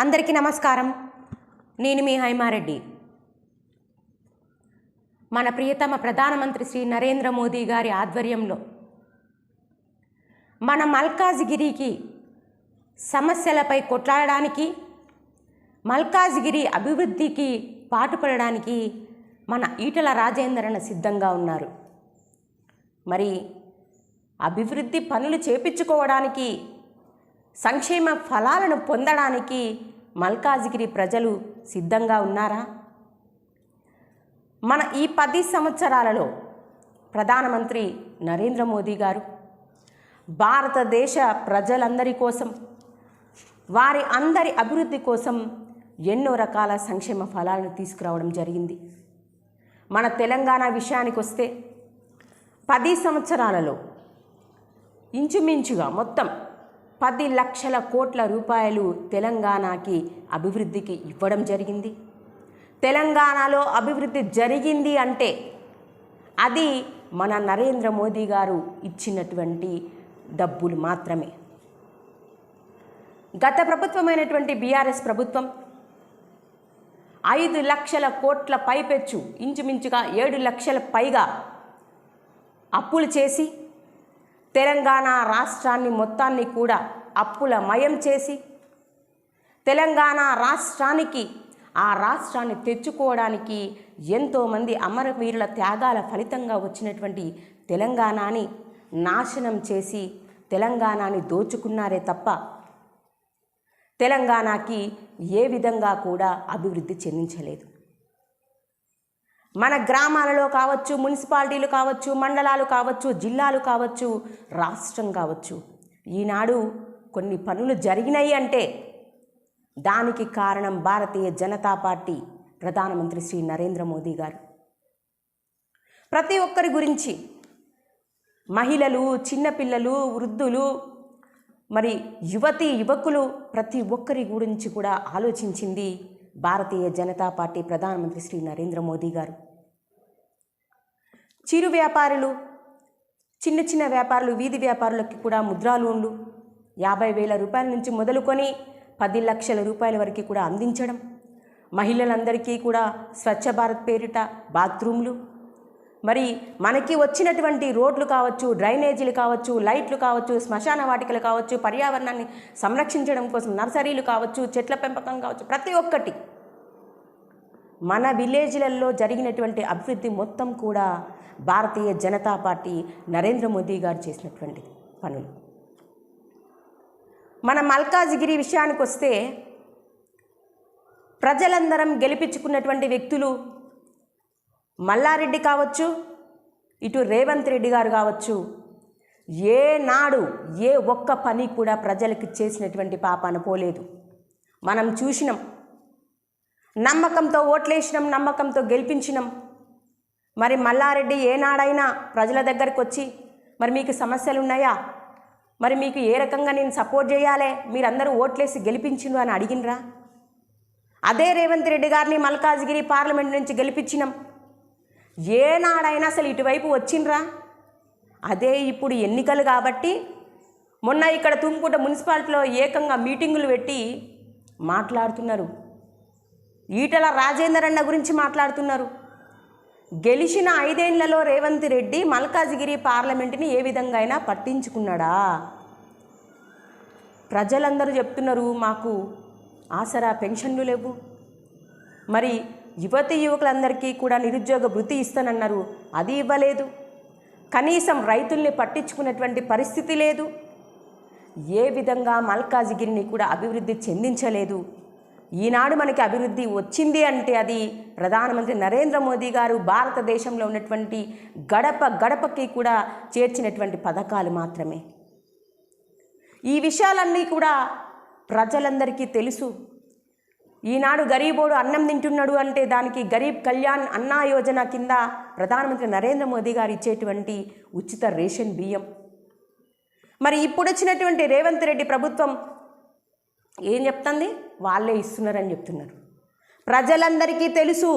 అందరికీ నమస్కారం. నేను మీ హైమారెడ్డి. మన ప్రియతమ ప్రధానమంత్రి శ్రీ నరేంద్ర మోదీ గారి ఆధ్వర్యంలో మన మల్కాజ్గిరికి సమస్యలపై కొట్లాడడానికి మల్కాజ్గిరి అభివృద్ధికి పాటుపడడానికి మన ఈటల రాజేంద్రన సిద్ధంగా ఉన్నారు. మరి అభివృద్ధి పనులు చేపించుకోవడానికి సంక్షేమ ఫలాలను పొందడానికి మల్కాజిగిరి ప్రజలు సిద్ధంగా ఉన్నారా? మన ఈ పది సంవత్సరాలలో ప్రధానమంత్రి నరేంద్ర మోదీ గారు భారతదేశ ప్రజలందరి కోసం వారి అందరి అభివృద్ధి కోసం ఎన్నో రకాల సంక్షేమ ఫలాలను తీసుకురావడం జరిగింది. మన తెలంగాణ విషయానికి వస్తే పది సంవత్సరాలలో ఇంచుమించుగా మొత్తం పది లక్షల కోట్ల రూపాయలు తెలంగాణకి అభివృద్ధికి ఇవ్వడం జరిగింది. తెలంగాణలో అభివృద్ధి జరిగింది అంటే అది మన నరేంద్ర మోదీ గారు ఇచ్చినటువంటి డబ్బులు మాత్రమే. గత ప్రభుత్వమైనటువంటి బీఆర్ఎస్ ప్రభుత్వం ఐదు లక్షల కోట్ల పైపెచ్చు ఇంచుమించుగా ఏడు లక్షల పైగా అప్పులు చేసి తెలంగాణ రాష్ట్రాన్ని మొత్తాన్ని కూడా అప్పుల మయం చేసి తెలంగాణ రాష్ట్రానికి ఆ రాష్ట్రాన్ని తెచ్చుకోవడానికి ఎంతోమంది అమరవీరుల త్యాగాల ఫలితంగా వచ్చినటువంటి తెలంగాణని నాశనం చేసి తెలంగాణని దోచుకున్నారే తప్ప తెలంగాణకి ఏ విధంగా కూడా అభివృద్ధి చెందించలేదు. మన గ్రామాలలో కావచ్చు మున్సిపాలిటీలు కావచ్చు మండలాలు కావచ్చు జిల్లాలు కావచ్చు రాష్ట్రం కావచ్చు. ఈనాడు కొన్ని పనులు జరిగినాయి అంటే దానికి కారణం భారతీయ జనతా పార్టీ ప్రధానమంత్రి శ్రీ నరేంద్ర మోదీ గారు. ప్రతి ఒక్కరి గురించి మహిళలు చిన్నపిల్లలు వృద్ధులు మరి యువతి యువకులు ప్రతి ఒక్కరి గురించి కూడా ఆలోచించింది భారతీయ జనతా పార్టీ ప్రధానమంత్రి శ్రీ నరేంద్ర మోదీ గారు. చిరు వ్యాపారులు చిన్న చిన్న వ్యాపారులు వీధి వ్యాపారులకి కూడా ముద్రా లోన్లు యాభై వేల రూపాయల నుంచి మొదలుకొని పది లక్షల రూపాయల వరకు కూడా అందించడం. మహిళలందరికీ కూడా స్వచ్ఛ భారత్ పేరిట బాత్రూమ్లు మరి మనకి వచ్చినటువంటి రోడ్లు కావచ్చు డ్రైనేజీలు కావచ్చు లైట్లు కావచ్చు శ్మశాన వాటికలు కావచ్చు పర్యావరణాన్ని సంరక్షించడం కోసం నర్సరీలు కావచ్చు చెట్ల పెంపకం కావచ్చు ప్రతి ఒక్కటి మన విలేజ్లలో జరిగినటువంటి అభివృద్ధి మొత్తం కూడా భారతీయ జనతా పార్టీ నరేంద్ర మోదీ గారు చేసినటువంటి పనులు. మన మల్కాజిగిరి విషయానికి వస్తే ప్రజలందరం గెలిపించుకున్నటువంటి వ్యక్తులు మల్లారెడ్డి కావచ్చు ఇటు రేవంత్ రెడ్డి గారు కావచ్చు ఏ నాడు ఏ ఒక్క పని కూడా ప్రజలకు చేసినటువంటి పాపాన పోలేదు. మనం చూసినాం. నమ్మకంతో ఓట్లేసినాం నమ్మకంతో గెలిపించినాం. మరి మల్లారెడ్డి ఏనాడైనా ప్రజల దగ్గరకు వచ్చి మరి మీకు సమస్యలు ఉన్నాయా? మరి మీకు ఏ రకంగా నేను సపోర్ట్ చేయాలి? మీరందరూ ఓట్లేసి గెలిపించిండు అని అడిగినరా అదే రేవంత్ రెడ్డి గారిని మల్కాజ్గిరి పార్లమెంట్ నుంచి గెలిపించినాం. ఏనాడైనా అసలు ఇటువైపు వచ్చిండ్రా? అదే ఇప్పుడు ఎన్నికలు కాబట్టి మొన్న ఇక్కడ తుమ్ముకుంట మున్సిపాలిటీలో ఏకంగా మీటింగులు పెట్టి మాట్లాడుతున్నారు. ఈటల రాజేందర్ అన్న గురించి మాట్లాడుతున్నారు. గెలిచిన ఐదేళ్ళలో రేవంత్ రెడ్డి మల్కాజిగిరి పార్లమెంటుని ఏ విధంగా అయినా పట్టించుకున్నాడా? ప్రజలందరూ చెప్తున్నారు మాకు ఆసరా పెన్షన్లు లేవు. మరి యువతి యువకులందరికీ కూడా నిరుద్యోగ వృత్తి ఇస్తానన్నారు. అది ఇవ్వలేదు. కనీసం రైతుల్ని పట్టించుకున్నటువంటి పరిస్థితి లేదు. ఏ విధంగా మల్కాజిగిరిని కూడా అభివృద్ధి చెందించలేదు. ఈనాడు మనకి అభివృద్ధి వచ్చింది అంటే అది ప్రధానమంత్రి నరేంద్ర మోదీ గారు భారతదేశంలో ఉన్నటువంటి గడప గడపకి కూడా చేర్చినటువంటి పథకాలు మాత్రమే. ఈ విషయాలన్నీ కూడా ప్రజలందరికీ తెలుసు. ఈనాడు గరీబోడు అన్నం తింటున్నాడు అంటే దానికి గరీబ్ కళ్యాణ్ అన్నా యోజన కింద ప్రధానమంత్రి నరేంద్ర మోదీ గారు ఇచ్చేటువంటి ఉచిత రేషన్ బియ్యం. మరి ఇప్పుడు వచ్చినటువంటి రేవంత్ రెడ్డి ప్రభుత్వం ఏం చెప్తుంది? వాళ్ళే ఇస్తున్నారని చెప్తున్నారు. ప్రజలందరికీ తెలుసు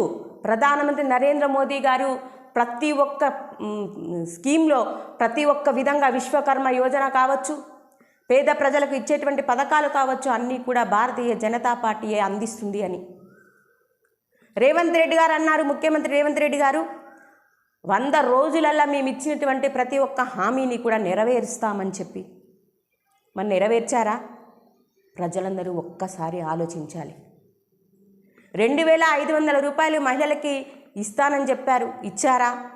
ప్రధానమంత్రి నరేంద్ర మోదీ గారు ప్రతి ఒక్క స్కీమ్లో ప్రతి ఒక్క విధంగా విశ్వకర్మ యోజన కావచ్చు పేద ప్రజలకు ఇచ్చేటువంటి పథకాలు కావచ్చు అన్నీ కూడా భారతీయ జనతా పార్టీయే అందిస్తుంది అని. రేవంత్ రెడ్డి గారు అన్నారు ముఖ్యమంత్రి రేవంత్ రెడ్డి గారు వంద రోజులల్లా మేము ఇచ్చినటువంటి ప్రతి ఒక్క హామీని కూడా నెరవేరుస్తామని చెప్పి. మరి నెరవేర్చారా? ప్రజలందరూ ఒక్కసారి ఆలోచించాలి. రెండు వేల ఐదు వందల రూపాయలు మహిళలకి ఇస్తానని చెప్పారు ఇచ్చారా?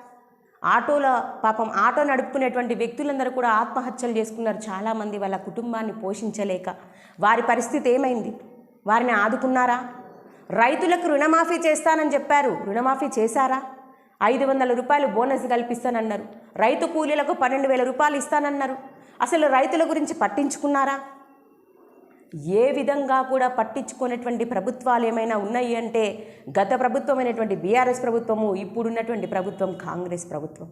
ఆటోలో పాపం ఆటో నడుపుకునేటువంటి వ్యక్తులందరూ కూడా ఆత్మహత్యలు చేసుకున్నారు. చాలామంది వాళ్ళ కుటుంబాన్ని పోషించలేక. వారి పరిస్థితి ఏమైంది? వారిని ఆదుకున్నారా? రైతులకు రుణమాఫీ చేస్తానని చెప్పారు. రుణమాఫీ చేశారా? ఐదు వందల రూపాయలు బోనస్ కల్పిస్తానన్నారు. రైతు కూలీలకు పన్నెండు వేల రూపాయలు ఇస్తానన్నారు. అసలు రైతుల గురించి పట్టించుకున్నారా? ఏ విధంగా కూడా పట్టించుకునేటువంటి ప్రభుత్వాలు ఏమైనా ఉన్నాయి అంటే గత ప్రభుత్వమైనటువంటి బీఆర్ఎస్ ప్రభుత్వము ఇప్పుడున్నటువంటి ప్రభుత్వం కాంగ్రెస్ ప్రభుత్వం.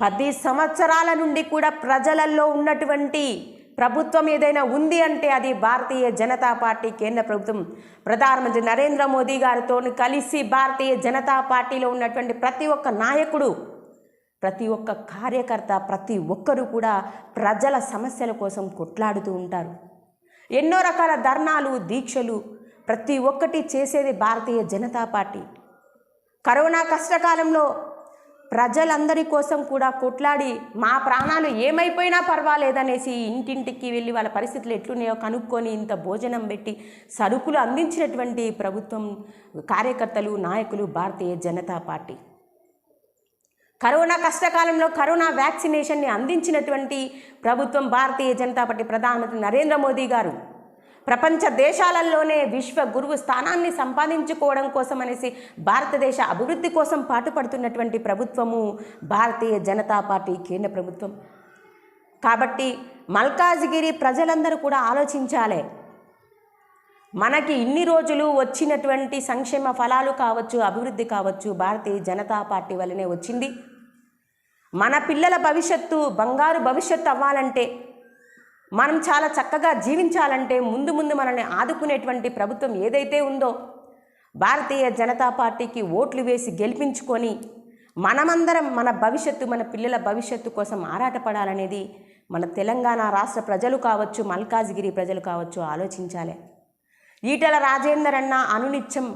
పది సంవత్సరాల నుండి కూడా ప్రజలలో ఉన్నటువంటి ప్రభుత్వం ఏదైనా ఉంది అంటే అది భారతీయ జనతా పార్టీ కేంద్ర ప్రభుత్వం. ప్రధానమంత్రి నరేంద్ర మోదీ గారితో కలిసి భారతీయ జనతా పార్టీలో ఉన్నటువంటి ప్రతి ఒక్క నాయకుడు ప్రతి ఒక్క కార్యకర్త ప్రతి ఒక్కరూ కూడా ప్రజల సమస్యల కోసం కొట్లాడుతూ ఉంటారు. ఎన్నో రకాల ధర్నాలు దీక్షలు ప్రతి ఒక్కటి చేసేది భారతీయ జనతా పార్టీ. కరోనా కష్టకాలంలో ప్రజలందరి కోసం కూడా కొట్లాడి మా ప్రాణాలు ఏమైపోయినా పర్వాలేదనేసి ఇంటింటికి వెళ్ళి వాళ్ళ పరిస్థితులు ఎట్లున్నాయో కనుక్కొని ఇంత భోజనం పెట్టి సరుకులు అందించినటువంటి ప్రభుత్వం కార్యకర్తలు నాయకులు భారతీయ జనతా పార్టీ. కరోనా కష్టకాలంలో కరోనా వ్యాక్సినేషన్ని అందించినటువంటి ప్రభుత్వం భారతీయ జనతా పార్టీ ప్రధానమంత్రి నరేంద్ర మోదీ గారు ప్రపంచ దేశాలలోనే విశ్వ గురువు స్థానాన్ని సంపాదించుకోవడం కోసం అనేసి భారతదేశ అభివృద్ధి కోసం పాటుపడుతున్నటువంటి ప్రభుత్వము భారతీయ జనతా పార్టీ కేంద్ర ప్రభుత్వం. కాబట్టి మల్కాజ్గిరి ప్రజలందరూ కూడా ఆలోచించాలి. మనకి ఇన్ని రోజులు వచ్చినటువంటి సంక్షేమ ఫలాలు కావచ్చు అభివృద్ధి కావచ్చు భారతీయ జనతా పార్టీ వల్లనే వచ్చింది. మన పిల్లల భవిష్యత్తు బంగారు భవిష్యత్తు అవ్వాలంటే మనం చాలా చక్కగా జీవించాలంటే ముందు ముందు మనల్ని ఆదుకునేటువంటి ప్రభుత్వం ఏదైతే ఉందో భారతీయ జనతా పార్టీకి ఓట్లు వేసి గెలిపించుకొని మనమందరం మన భవిష్యత్తు మన పిల్లల భవిష్యత్తు కోసం ఆరాటపడాలనేది మన తెలంగాణ రాష్ట్ర ప్రజలు కావచ్చు మల్కాజ్గిరి ప్రజలు కావచ్చు ఆలోచించాలి. ఈటల రాజేందర్ అన్న అనునిత్యం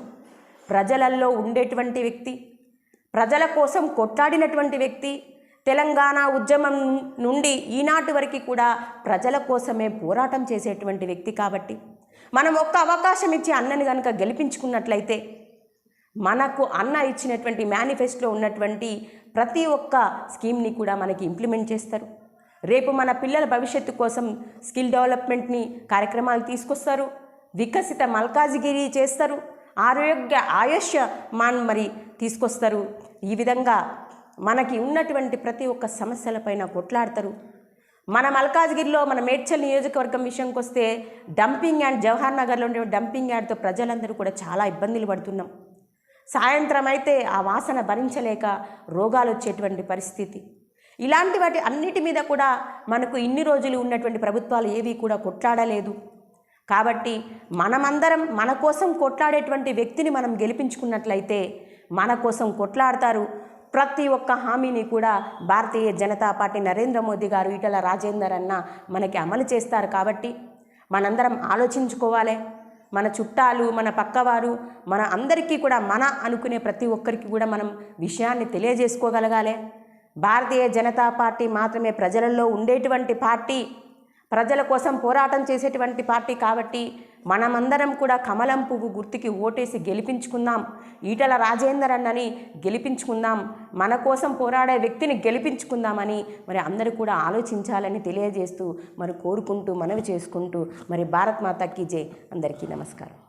ప్రజలల్లో ఉండేటువంటి వ్యక్తి ప్రజల కోసం కొట్లాడినటువంటి వ్యక్తి తెలంగాణ ఉద్యమం నుండి ఈనాటి వరకు కూడా ప్రజల కోసమే పోరాటం చేసేటువంటి వ్యక్తి కాబట్టి మనం ఒక్క అవకాశం ఇచ్చి అన్నని కనుక గెలిపించుకున్నట్లయితే మనకు అన్న ఇచ్చినటువంటి మేనిఫెస్టోలో ఉన్నటువంటి ప్రతి ఒక్క స్కీమ్ని కూడా మనకి ఇంప్లిమెంట్ చేస్తారు. రేపు మన పిల్లల భవిష్యత్తు కోసం స్కిల్ డెవలప్మెంట్ని కార్యక్రమాలు తీసుకొస్తారు. వికసిత మల్కాజిగిరి చేస్తారు. ఆరోగ్య ఆయుష్య మాన్ మరి తీసుకొస్తారు. ఈ విధంగా మనకి ఉన్నటువంటి ప్రతి ఒక్క సమస్యలపైన కొట్లాడతారు. మన మల్కాజ్గిరిలో మన మేడ్చల్ నియోజకవర్గం విషయంకి వస్తే డంపింగ్ యార్డ్ జవహర్ నగర్లో ఉండే డంపింగ్ యార్డ్తో ప్రజలందరూ కూడా చాలా ఇబ్బందులు పడుతున్నాం. సాయంత్రం అయితే ఆ వాసన భరించలేక రోగాలు వచ్చేటువంటి పరిస్థితి. ఇలాంటి వాటి అన్నిటి మీద కూడా మనకు ఇన్ని రోజులు ఉన్నటువంటి ప్రభుత్వాలు ఏవి కూడా కొట్లాడలేదు. కాబట్టి మనమందరం మన కోసం కొట్లాడేటువంటి వ్యక్తిని మనం గెలిపించుకున్నట్లయితే మన కోసం కొట్లాడతారు. ప్రతి ఒక్క హామీని కూడా భారతీయ జనతా పార్టీ నరేంద్ర మోదీ గారు ఈటల రాజేందర్ అన్న మనకి అమలు చేస్తారు కాబట్టి మనందరం ఆలోచించుకోవాలి. మన చుట్టాలు మన పక్కవారు మన అందరికీ కూడా మన అనుకునే ప్రతి ఒక్కరికి కూడా మనం విషయాన్ని తెలియజేసుకోగలగాలి. భారతీయ జనతా పార్టీ మాత్రమే ప్రజలలో ఉండేటువంటి పార్టీ ప్రజల కోసం పోరాటం చేసేటువంటి పార్టీ కాబట్టి మనమందరం కూడా కమలం పువ్వు గుర్తుకి ఓటేసి గెలిపించుకుందాం. ఈటల రాజేందర్ అన్నని గెలిపించుకుందాం. మన కోసం పోరాడే వ్యక్తిని గెలిపించుకుందామని మరి అందరూ కూడా ఆలోచించాలని తెలియజేస్తూ మరి కోరుకుంటూ మనవి చేసుకుంటూ మరి భారత్ మాతాకి జై. అందరికీ నమస్కారం.